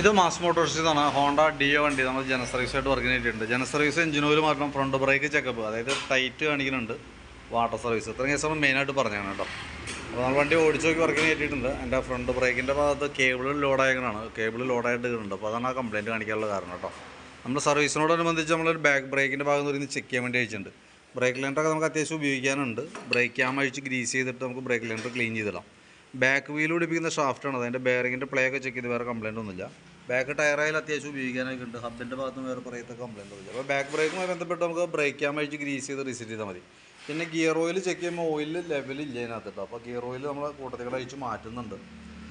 ഇത് മാസ് മോട്ടോഴ്സിൽ നിന്നാണ് Honda Dio വണ്ടി. നമ്മൾ ജന സർവീസായിട്ട് വർക്ക് ചെയ്തിട്ടുണ്ട്. ജന സർവീസ് എഞ്ചിൻ ഓയിൽ മാറ്റണം. ഫ്രണ്ട് ബ്രേക്ക് ചെക്കപ്പ് അതായത് ടൈറ്റ് കാണിക്കുന്നുണ്ട്. വാട്ടർ സർവീസ് ഇത്രയും കേസ് നമ്മൾ മെയിനായിട്ട് പറഞ്ഞാണ് കേട്ടോ. അപ്പോൾ നമ്മൾ വണ്ടി ഓടിച്ചു നോക്കി വർക്കിന് കയറ്റിയിട്ടുണ്ട്. എന്റെ ഫ്രണ്ട് ബ്രേക്കിന്റെ ഭാഗത്ത് കേബിൾ ലോഡായതാണ് കേബിൾ ലോഡായിട്ട് കിട്ടുന്നുണ്ട് അപ്പോൾ അതാണ് ആ കംപ്ലയിന്റ് കാണിക്കാനുള്ള കാരണം കേട്ടോ. നമ്മൾ സർവീസിനോടനുബന്ധിച്ച് നമ്മളൊരു ബാക്ക് ബ്രേക്കിന്റെ ഭാഗം പറയുന്നത് ചെക്ക് ചെയ്യാൻ വേണ്ടി അയച്ചിട്ടുണ്ട്. ബ്രേക്ക് ലൈൻഡറൊക്കെ നമുക്ക് അത്യാവശ്യം ഉപയോഗിക്കാനുണ്ട്. ബ്രേക്ക് ക്യാം അഴിച്ച് ഗ്രീസ് ചെയ്തിട്ട് നമുക്ക് ബ്രേക്ക് ലൈൻഡർ ക്ലീൻ ചെയ്തിടാം. ബാക്ക് വീൽ പിടിപ്പിക്കുന്ന ഷാഫ്റ്റാണ് അതിന്റെ ബെയറിങ്ങിന്റെ പ്ലേ ഒക്കെ ചെക്ക് ചെയ്ത് വേറെ കംപ്ലയിന്റ് ഒന്നുമില്ല. ബാക്ക് ടയറായാലും അത്യാവശ്യം ഉപയോഗിക്കാനൊക്കെ ഉണ്ട്. ഹബിന്റെ ഭാഗത്തും വേറെ പറയത്തെ കംപ്ലയിന്റ് ഒന്നുമില്ല. അപ്പോൾ ബാക്ക് ബ്രേക്കുമായി ബന്ധപ്പെട്ട് നമുക്ക് ബ്രേക്ക് ക്യാം അഴിച്ച് ഗ്രീസ് ചെയ്ത് റിസെറ്റ് ചെയ്താൽ മതി. പിന്നെ ഗിയർ ഓയിൽ ചെക്ക് ചെയ്യുമ്പോൾ ഓയിൽ ലെവൽ ഇല്ല അതിനകത്ത് കേട്ടോ അപ്പോൾ ഗിയർ ഓയിൽ നമ്മൾ കൂട്ടത്തിൽ അഴിച്ച് മാറ്റുന്നുണ്ട്.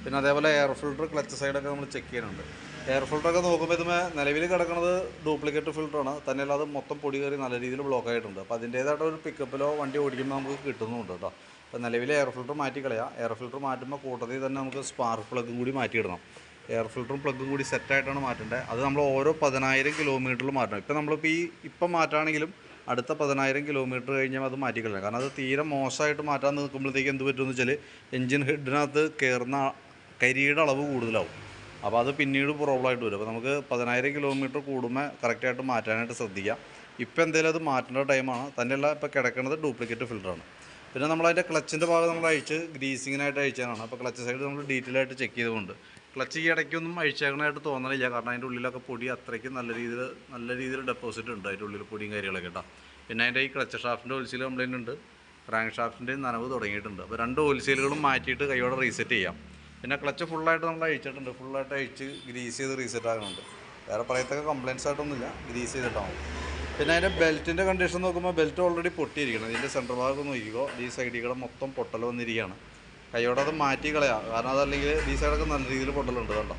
പിന്നെ അതേപോലെ എയർ ഫിൽട്ടർ ക്ലച്ച് സൈഡൊക്കെ നമ്മൾ ചെക്ക് ചെയ്യുന്നുണ്ട്. എയർ ഫിൽട്ടറൊക്കെ നോക്കുമ്പോൾ ഇതുമേ നിലവിൽ കിടക്കുന്നത് ഡ്യൂപ്ലിക്കേറ്റ് ഫിൽറ്ററാണ് തന്നെയല്ല അത് മൊത്തം പൊടി കയറി നല്ല രീതിയിൽ ബ്ലോക്ക് ആയിട്ടുണ്ട്. അപ്പോൾ അതിന്റേതായിട്ട് ഒരു പിക്കപ്പിലോ വണ്ടി ഓടിക്കുമ്പോൾ നമുക്ക് കിട്ടുന്നുണ്ട് കേട്ടോ അപ്പോൾ നിലവിൽ എയർ ഫിൽറ്റർ മാറ്റി കളയാം. എയർ ഫിൽറ്റർ മാറ്റുമ്പോൾ കൂട്ടത്തിൽ തന്നെ നമുക്ക് സ്പാർക്ക് പ്ലഗും കൂടി മാറ്റിയിടണം എയർ ഫിൽറ്ററും പ്ലഗും കൂടി സെറ്റായിട്ടാണ് മാറ്റേണ്ടത് അത് നമ്മൾ ഓരോ പതിനായിരം കിലോമീറ്ററിൽ മാറ്റണം. ഇപ്പം നമ്മളിപ്പോൾ ഈ ഇപ്പം മാറ്റുകയാണെങ്കിലും അടുത്ത പതിനായിരം കിലോമീറ്റർ കഴിഞ്ഞാൽ അത് മാറ്റിക്കളയാം കാരണം അത് തീരെ മോശമായിട്ട് മാറ്റാൻ നിൽക്കുമ്പോഴത്തേക്ക് എന്ത് പറ്റുമെന്ന് വെച്ചാൽ എൻജിൻ ഹെഡിനകത്ത് കയറുന്ന കരിയുടെ അളവ് കൂടുതലാവും. അപ്പോൾ അത് പിന്നീട് പ്രോബ്ലമായിട്ട് വരും. അപ്പോൾ നമുക്ക് പതിനായിരം കിലോമീറ്റർ കൂടുമ്പോൾ കറക്റ്റായിട്ട് മാറ്റാനായിട്ട് ശ്രദ്ധിക്കാം. ഇപ്പോൾ എന്തെങ്കിലും അത് മാറ്റേണ്ട ടൈമാണ്. തന്നെയല്ല ഇപ്പോൾ കിടക്കുന്നത് ഡ്യൂപ്ലിക്കേറ്റ് ഫിൽറ്ററാണ്. പിന്നെ നമ്മൾ നമ്മളതിന്റെ ക്ലച്ചിന്റെ ഭാഗം നമ്മൾ അഴിച്ച് ഗ്രീസിങ്ങിനായിട്ട് അഴിച്ചതാണ്. അപ്പോൾ ക്ലച്ച് സൈഡ് നമ്മൾ ഡീറ്റെയിൽ ആയിട്ട് ചെക്ക് ചെയ്തുകൊണ്ട്. ക്ലച്ച് ഈ ഇടയ്ക്കൊന്നും അഴിച്ചേക്കണമായിട്ട് തോന്നണില്ല. കാരണം അതിന്റെ ഉള്ളിലൊക്കെ പൊടി അത്രയ്ക്ക് നല്ല രീതിയിൽ നല്ല രീതിയിൽ ഡെപ്പോസിറ്റ് ഉണ്ട്. അതിന്റെ ഉള്ളിൽ പൊടിയും കാര്യങ്ങളൊക്കെ കേട്ടോ. പിന്നെ അതിന്റെ ഈ ക്ലച്ച് ഷാഫ്റ്റിന്റെ ഓൽസീൽ കംപ്ലൈന്റ് ഉണ്ട്. റാങ്ക് ഷാഫ്റ്റിന്റെ നനവ് തുടങ്ങിയിട്ടുണ്ട്. അപ്പോൾ രണ്ട് ഒലിച്ചിലുകളും മാറ്റിയിട്ട് കൈയോടെ റീസെറ്റ് ചെയ്യാം. പിന്നെ ക്ലച്ച് ഫുള്ളായിട്ട് നമ്മൾ അഴിച്ചിട്ടുണ്ട്. ഫുള്ളായിട്ട് അഴിച്ച് ഗ്രീസ് ചെയ്ത് റീസെറ്റ് ആകുന്നുണ്ട് വേറെ പറയത്തൊക്കെ കംപ്ലയിൻസ് ആയിട്ടൊന്നുമില്ല. ഗ്രീസ് ചെയ്തിട്ടാണ് പിന്നെ അതിന്റെ ബെൽറ്റിന്റെ കണ്ടീഷൻ നോക്കുമ്പോൾ ബെൽറ്റ് ഓൾറെഡി പൊട്ടിയിരിക്കണം. ഇതിന്റെ സെന്റർ ഭാഗം നോക്കിക്കോ. ഈ സൈഡിൽ മൊത്തം പൊട്ടൽ വന്നിരിക്കുകയാണ്. കൈയോടെ അത് മാറ്റി കളയാം. കാരണം അതല്ലെങ്കിൽ ഈ സൈഡൊക്കെ നല്ല രീതിയിൽ പൊട്ടലുണ്ട് കേട്ടോ.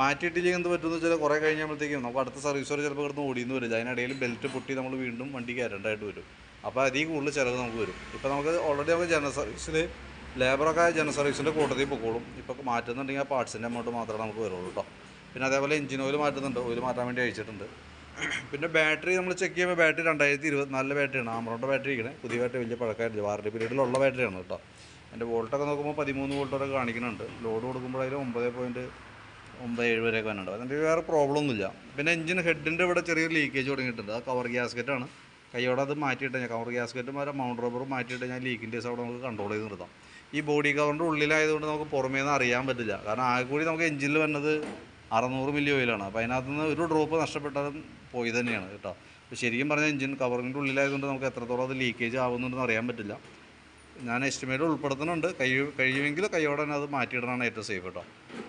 മാറ്റിയിട്ടില്ലെങ്കിൽ എന്ത് പറ്റുമെന്ന് വെച്ചാൽ കുറേ കഴിഞ്ഞപ്പോഴത്തേക്കും നമുക്ക് അടുത്ത സർവീസ് വരെ ചിലപ്പോൾ കിടന്ന് ഓടിയെന്ന് വരില്ല അതിനിടയിൽ ബെൽറ്റ് പൊട്ടി നമ്മൾ വീണ്ടും വണ്ടി കയറേണ്ടതായിട്ട് വരും. അപ്പോൾ അതിൽ കൂടുതൽ ചിലവ് നമുക്ക് വരും. ഇപ്പോൾ നമുക്ക് ഓൾറെഡി നമുക്ക് ജനറൽ സർവീസിൽ ലേബറൊക്കെ ജനറൽ സർവീസിന്റെ കൂട്ടത്തിൽ പൊക്കോളും. ഇപ്പോൾ മാറ്റുന്നുണ്ടെങ്കിൽ ആ പാർട്സിന്റെ എമൗണ്ട് മാത്രമേ നമുക്ക് വരുള്ളൂ കേട്ടോ പിന്നെ അതേപോലെ എഞ്ചിൻ ഓയിൽ മാറ്റുന്നുണ്ട്. ഓയിൽ മാറ്റാൻ വേണ്ടി അയച്ചിട്ടുണ്ട് പിന്നെ ബാറ്ററി നമ്മൾ ചെക്ക് ചെയ്യുമ്പോൾ ബാറ്ററി രണ്ടായിരത്തി ഇരുപത്തിനാലിലെ ബാറ്ററിയാണ് ആമറോണ്ട ബാറ്ററി ഇരിക്കണേ. പുതിയ ബാറ്ററി വലിയ പഴക്കമായിട്ട് വാറണ്ടി പീരീഡിലുള്ള ബാറ്ററിയാണ് കേട്ടോ എന്റെ വോൾട്ടൊക്കെ നോക്കുമ്പോൾ പതിമൂന്ന് വോൾട്ട് വരെ കാണിക്കുന്നുണ്ട്. ലോഡ് കൊടുക്കുമ്പോഴായാലും ഒമ്പത് പോയിന്റ് ഒമ്പത് ഏഴ് വരെയൊക്കെ വന്നിട്ടുണ്ട്. അതിന്റെ വേറെ പ്രോബ്ലം ഒന്നുമില്ല. പിന്നെ എഞ്ചിൻ ഹെഡിന്റെ ഇവിടെ ചെറിയ ലീക്കേജ് തുടങ്ങിയിട്ടുണ്ട്. ആ കവർ ഗ്യാസ്കറ്റാണ് കൈയോടെ അത് മാറ്റിയിട്ട് ഞാൻ കവർ ഗ്യാസ്കറ്റും വരെ മൗണ്ട് റബ്ബറും മാറ്റിയിട്ട് ഞാൻ ലീക്കിന്റെ അവിടെ നമുക്ക് കൺട്രോൾ ചെയ്ത് നിർത്താം. ഈ ബോഡി കവറിന്റെ ഉള്ളിലായതുകൊണ്ട് നമുക്ക് പുറമേ നിന്ന് അറിയാൻ പറ്റില്ല. കാരണം ആകെ കൂടി നമുക്ക് എഞ്ചിനിൽ വന്നത് അറുന്നൂറ് മില്ലി ഓയിലാണ് അപ്പോൾ അതിനകത്ത് നിന്ന് ഒരു ഡ്രോപ്പ് നഷ്ടപ്പെട്ടാലും പോയി തന്നെയാണ് കേട്ടോ. അപ്പോൾ ശരിക്കും പറഞ്ഞാൽ എഞ്ചിൻ കവറിന്റെ ഉള്ളിലായതുകൊണ്ട് നമുക്ക് എത്രത്തോളം അത് ലീക്കേജ് ആവുന്നുണ്ടെന്ന് അറിയാൻ പറ്റില്ല. ഞാൻ എസ്റ്റിമേറ്റ് ഉൾപ്പെടുത്തുന്നുണ്ട്. കഴിയും കഴിയുമെങ്കിൽ കൈയോടെ തന്നെ അത് മാറ്റിയിടാനാണ് ഏറ്റവും സേഫ് കേട്ടോ.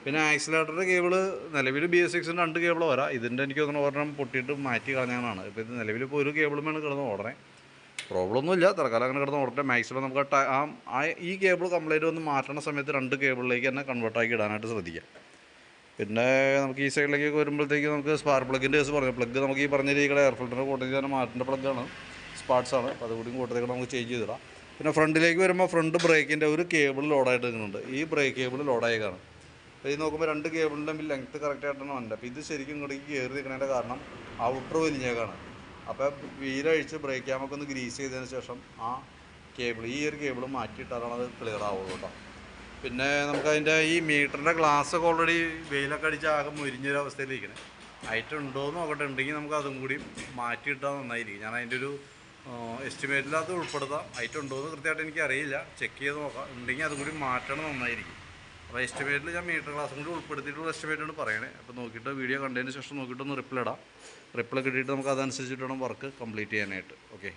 പിന്നെ ആക്സിലേറ്ററിന്റെ കേബിൾ നിലവിൽ ബി എസ് സിക്സിന്റെ രണ്ട് കേബിൾ വരാം. ഇതിന്റെ എനിക്ക് തോന്നുന്നു ഒരെണ്ണം പൊട്ടിയിട്ട് മാറ്റി കളഞ്ഞാണ് ഇപ്പോൾ ഇത് നിലവിൽ ഇപ്പോൾ ഒരു കേബിളും വേണം കിടന്ന് ഓടണേ. പ്രോബ്ലം ഒന്നുമില്ല തൽക്കാലം അങ്ങനെ കിടന്ന് ഉടനെ മാക്സിമം നമുക്ക് ആ ഈ കേബിൾ കംപ്ലൈന്റ് വന്ന് മാറ്റണ സമയത്ത് രണ്ട് കേബിളിലേക്ക് തന്നെ കൺവേർട്ടാക്കി ഇടാനായിട്ട് ശ്രദ്ധിക്കാം. പിന്നെ നമുക്ക് ഈ സൈഡിലേക്ക് വരുമ്പോഴത്തേക്ക് നമുക്ക് സ്പാർക്ക് പ്ലഗിന്റെ കേസ് പറഞ്ഞു. പ്ലഗ് നമുക്ക് ഈ പറഞ്ഞ രീതിയുടെ എയർ ഫിൽറ്ററിന്റെ കൂട്ടത്തിൽ തന്നെ മാറ്റേണ്ട പ്ലഗാണ് സ്പാർട്സ് ആണ്. അപ്പോൾ അതുകൂടി കൂട്ടത്തേക്ക് നമുക്ക് ചേഞ്ച് ചെയ്തിടാം. പിന്നെ ഫ്രണ്ടിലേക്ക് വരുമ്പോൾ ഫ്രണ്ട് ബ്രേക്കിന്റെ ഒരു കേബിൾ ലോഡായിട്ട് നിൽക്കുന്നുണ്ട്. ഈ ബ്രേക്ക് കേബിൾ ലോഡായേക്കാണ് അപ്പോൾ ഇത് നോക്കുമ്പോൾ രണ്ട് കേബിളിന്റെ ലെങ്ത്ത് കറക്റ്റായിട്ടാണ് വന്നത് അപ്പോൾ ഇത് ശരിക്കും ഇങ്ങോട്ടേക്ക് കയറി നിൽക്കുന്നതിന്റെ കാരണം ഔട്ടർ വലിഞ്ഞേക്കാണ് അപ്പോൾ വീലഴിച്ച് ബ്രേക്ക് ക്യാമൊക്കെ ഒന്ന് ഗ്രീസ് ചെയ്തതിന് ശേഷം ആ കേബിൾ ഈ ഒരു കേബിൾ മാറ്റിയിട്ടാണ് അത് ക്ലിയർ ആവുള്ളൂ കേട്ടോ പിന്നെ നമുക്ക് അതിന്റെ ഈ മീറ്ററിന്റെ ഒക്കെ ഓൾറെഡി വെയിലൊക്കെ അടിച്ച് ആകെ മുരിഞ്ഞൊരു അവസ്ഥയിലിരിക്കണേ. ഹൈറ്റ് ഉണ്ടോ എന്ന് നോക്കട്ടെ. ഉണ്ടെങ്കിൽ നമുക്ക് അതും കൂടി മാറ്റിയിട്ടാൽ നന്നായിരിക്കും. ഞാൻ അതിന്റെ ഒരു എസ്റ്റിമേറ്റിൽ അത് ഉൾപ്പെടുത്താം. ഹൈറ്റ് ഉണ്ടോ എന്ന് കൃത്യമായിട്ട് എനിക്കറിയില്ല. ചെക്ക് ചെയ്ത് നോക്കാം. ഉണ്ടെങ്കിൽ അതും കൂടി മാറ്റണം നന്നായിരിക്കും. അപ്പോൾ എസ്റ്റിമേറ്റിൽ ഞാൻ മീറ്റർ ക്ലാസ്സും കൂടി ഉൾപ്പെടുത്തിയിട്ടുള്ള എസ്റ്റിമേറ്റാണ് പറയണേ. അപ്പോൾ നോക്കിയിട്ട് വീഡിയോ കണ്ടതിന് ശേഷം നോക്കിയിട്ടൊന്ന് റിപ്ലൈ ഇടാം. റിപ്ലൈ കിട്ടിയിട്ട് നമുക്ക് അതനുസരിച്ചിട്ട് വേണം വർക്ക് കംപ്ലീറ്റ് ചെയ്യാനായിട്ട്. ഓക്കെ